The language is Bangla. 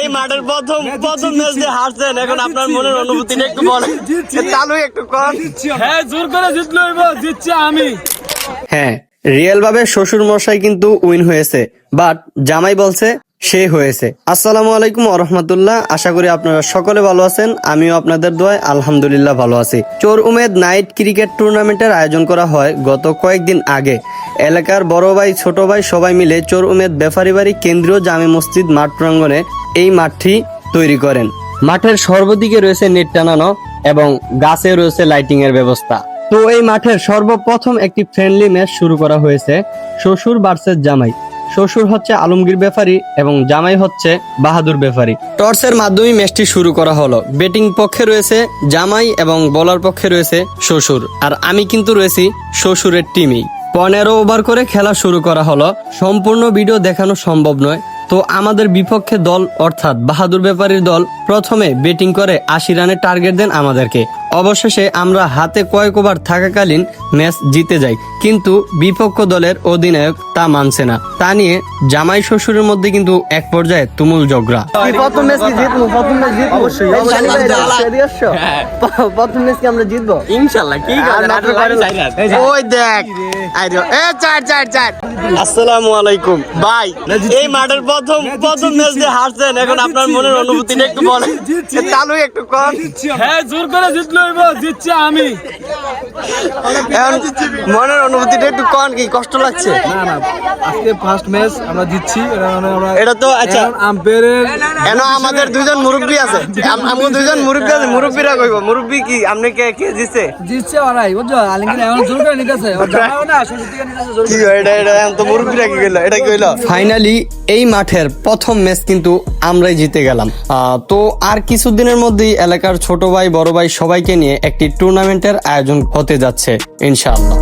এই মাঠের প্রথম প্রথম ম্যাচ দিয়ে হারছেন। এখন আপনার মনের অনুভূতিটা একটু বলেন। চালু একটু কম হ্যাঁ জোর করে জিতলো এবার জিতছে আমি। হ্যাঁ রিয়েল ভাবে শ্বশুর মশাই কিন্তু উইন হয়েছে বাট জামাই বলছে সে হয়েছে। আসসালামু আলাইকুম রহমতুল্লাহ। আশা করি আপনারা সকলে ভালো আছেন। আমিও আপনাদের দোয়ায় আলহামদুলিল্লাহ ভালো আছি। চোর উমেদ নাইট ক্রিকেট টুর্নামেন্টের আয়োজন করা হয় গত কয়েকদিন আগে। এলাকার বড় ভাই ছোট ভাই সবাই মিলে চোর উমেদ বেফারি বাড়ি কেন্দ্রীয় জামে মসজিদ মাঠ প্রাঙ্গণে এই মাঠটি তৈরি করেন। মাঠের সর্বদিকে রয়েছে নেট টানানো এবং গাছে রয়েছে লাইটিং এর ব্যবস্থা। তো এই মাঠের সর্বপ্রথম একটি ফ্রেন্ডলি ম্যাচ শুরু করা হয়েছে শ্বশুর ভার্সেস জামাই। শ্বশুর হচ্ছে আলমগীর ব্যাপারী এবং জামাই হচ্ছে বাহাদুর ব্যাপারী। টর্চের মাধ্যমে ম্যাচটি শুরু করা হলো। ব্যাটিং পক্ষে রয়েছে জামাই এবং বলার পক্ষে রয়েছে শ্বশুর। আর আমি কিন্তু রয়েছি শ্বশুরের টিমই পনেরো ওভার করে খেলা শুরু করা হলো। সম্পূর্ণ ভিডিও দেখানো সম্ভব নয়। তো আমাদের বিপক্ষে দল অর্থাৎ বাহাদুর ব্যাপারীর দল প্রথমে ব্যাটিং করে আশি রানের টার্গেট দেন আমাদেরকে। অবশেষে আমরা হাতে কয়েক ওভার থাকাকালীন ম্যাচ জিতে যাই। কিন্তু বিপক্ষ দলের অধিনায়ক তা মানছে না। তা নিয়ে জামাই শ্বশুরের মধ্যে কিন্তু এক পর্যায়ে তুমুল ঝগড়া। প্রথম ম্যাচ কি জিতবো? প্রথম ম্যাচ জিতবো? অবশ্যই প্রথম ম্যাচ কি আমরা জিতবো? ইনশাল্লাহ কি ওই দেখ। এ চার চার চার। আসসালামু আলাইকুম। ভাই এই মাঠের প্রথম প্রথম ম্যাচ দিয়ে হারছেন। এখন আপনার মনের অনুভূতিটা একটু বলেন। চালু একটু কম। হ্যাঁ জোর করে জিতলো এবার জিতছে আমি। এখন মনের অনুভূতিটা একটু কন কি? কষ্ট লাগছে? না না। আজকে ফার্স্ট ম্যাচ আমরা জিতছি। এটা মানে আমরা এটা তো আচ্ছা আম্পায়ারের কেন আমাদের দুজন মুরব্বী আছে। আম- দুজন মুরব্বী আছে মুরব্বীরা কইব মুরব্বী কি আপনি কে কে জিতছে? জিতছে ওরাই বুঝছ? এখন জোর করে নিতেছে কি এটা এটা তো মুরব্বীরা কি কইলো এটা কি হইল ফাইনালি এই মাঠের প্রথম ম্যাচ কিন্তু আমরাই জিতে গেলাম। আহ, তো আর কিছুদিনের মধ্যেই এলাকার ছোট ভাই বড় ভাই সবাইকে নিয়ে একটি টুর্নামেন্টের আয়োজন হতে যাচ্ছে ইনশাআল্লাহ।